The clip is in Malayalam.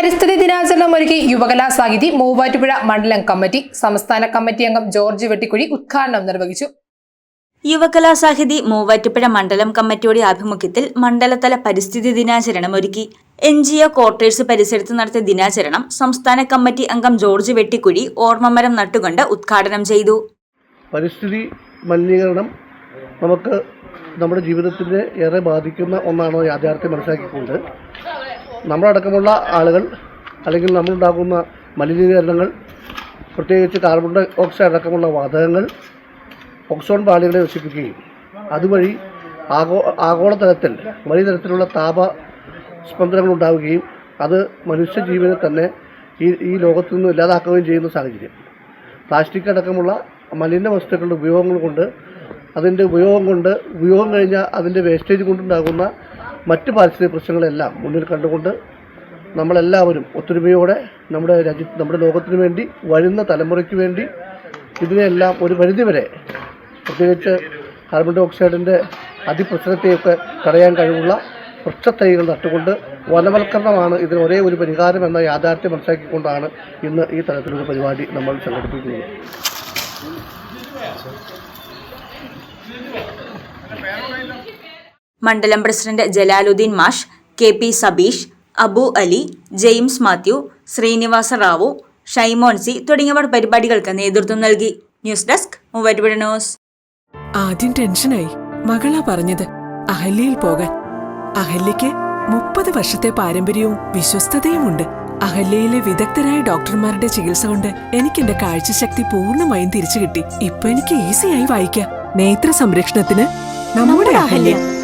സമ്മേളനമൊരുക്കി യുവകലാ സാഹിതി മൂവാറ്റുപുഴ മണ്ഡലം കമ്മിറ്റി സംസ്ഥാന കമ്മിറ്റി അംഗം ജോർജ് വെട്ടിക്കുഴി ഉദ്ഘാടനം നിർവഹിച്ചു. യുവകലാ സാഹിതി മൂവാറ്റുപുഴ മണ്ഡലം കമ്മിറ്റിയുടെ ആഭിമുഖ്യത്തിൽ മണ്ഡലതല പരിസ്ഥിതി ദിനാചരണം ഒരുക്കി. എൻ ജി ഒ ക്വാർട്ടേഴ്സ് പരിസരത്ത് നടത്തിയ ദിനാചരണം സംസ്ഥാന കമ്മിറ്റി അംഗം ജോർജ് വെട്ടിക്കുഴി ഓർമ്മമരം നട്ടുകൊണ്ട് ഉദ്ഘാടനം ചെയ്തു. പരിസ്ഥിതി മലിനീകരണം നമുക്ക് നമ്മുടെ ജീവിതത്തിനെ ഏറെ ബാധിക്കുന്ന ഒന്നാണ് യാഥാർത്ഥ്യം മനസ്സിലാക്കിക്കൊണ്ട് നമ്മളടക്കമുള്ള ആളുകൾ അല്ലെങ്കിൽ നമ്മളുണ്ടാക്കുന്ന മലിനീകരണങ്ങൾ പ്രത്യേകിച്ച് കാർബൺ ഡൈ ഓക്സൈഡ് അടക്കമുള്ള വാതകങ്ങൾ ഓക്സോൺ പാളികളെ നശിപ്പിക്കുകയും അതുവഴി ആഗോ ആഗോളതലത്തിൽ വലിയ തരത്തിലുള്ള താപ സ്പന്ദനങ്ങൾ ഉണ്ടാവുകയും അത് മനുഷ്യജീവനെ തന്നെ ഈ ഈ ലോകത്തു നിന്ന് ഇല്ലാതാക്കുകയും ചെയ്യുന്ന സാഹചര്യം. പ്ലാസ്റ്റിക് അടക്കമുള്ള മലിന വസ്തുക്കളുടെ ഉപയോഗങ്ങൾ കൊണ്ട് അതിന്റെ ഉപയോഗം കൊണ്ട് ഉപയോഗം കഴിഞ്ഞാൽ അതിന്റെ വേസ്റ്റേജ് കൊണ്ടുണ്ടാകുന്ന മറ്റ് പാരിസ്ഥിതിക പ്രശ്നങ്ങളെല്ലാം മുന്നിൽ കണ്ടുകൊണ്ട് നമ്മളെല്ലാവരും ഒത്തൊരുമയോടെ നമ്മുടെ രാജ്യത്ത് നമ്മുടെ ലോകത്തിന് വേണ്ടി വരുന്ന തലമുറയ്ക്ക് വേണ്ടി ഇതിനെല്ലാം ഒരു പരിധിവരെ പ്രത്യേകിച്ച് കാർബൺ ഡൈ ഓക്സൈഡിന്റെ അതിപ്രസരത്തെയൊക്കെ തടയാൻ കഴിവുള്ള വൃക്ഷത്തൈകൾ നട്ടുകൊണ്ട് വനവൽക്കരണമാണ് ഇതിന് ഒരേ ഒരു പരിഹാരം എന്ന യാഥാർത്ഥ്യം മനസ്സിലാക്കിക്കൊണ്ടാണ് ഇന്ന് ഈ തരത്തിലൊരു പരിപാടി നമ്മൾ സംഘടിപ്പിക്കുന്നത്. മണ്ഡലം പ്രസിഡന്റ് ജലാലുദ്ദീൻ മാഷ് K P Sabeesh Abu Ali James Mathew Srinivasa Rao Shymon C തുടങ്ങിയവർ പരിപാടികൾക്ക് നേതൃത്വം നൽകി. News desk Muvattupuzha news. ആദ്യം ടെൻഷനായി മകളാ പറഞ്ഞത് അഹല്യയിൽ പോകാൻ. അഹല്യയ്ക്ക് മുപ്പത് വർഷത്തെ പാരമ്പര്യവും വിശ്വസ്തതയുമുണ്ട്. അഹല്യയിലെ വിദഗ്ധരായ ഡോക്ടർമാരുടെ ചികിത്സ കൊണ്ട് എനിക്ക് എന്റെ കാഴ്ചശക്തി പൂർണമായും തിരിച്ചു കിട്ടി ഇപ്പൊ എനിക്ക് ഈസിയായി വായിക്കാം. നേത്ര സംരക്ഷണത്തിന് നമ്മുടെ Ahalya.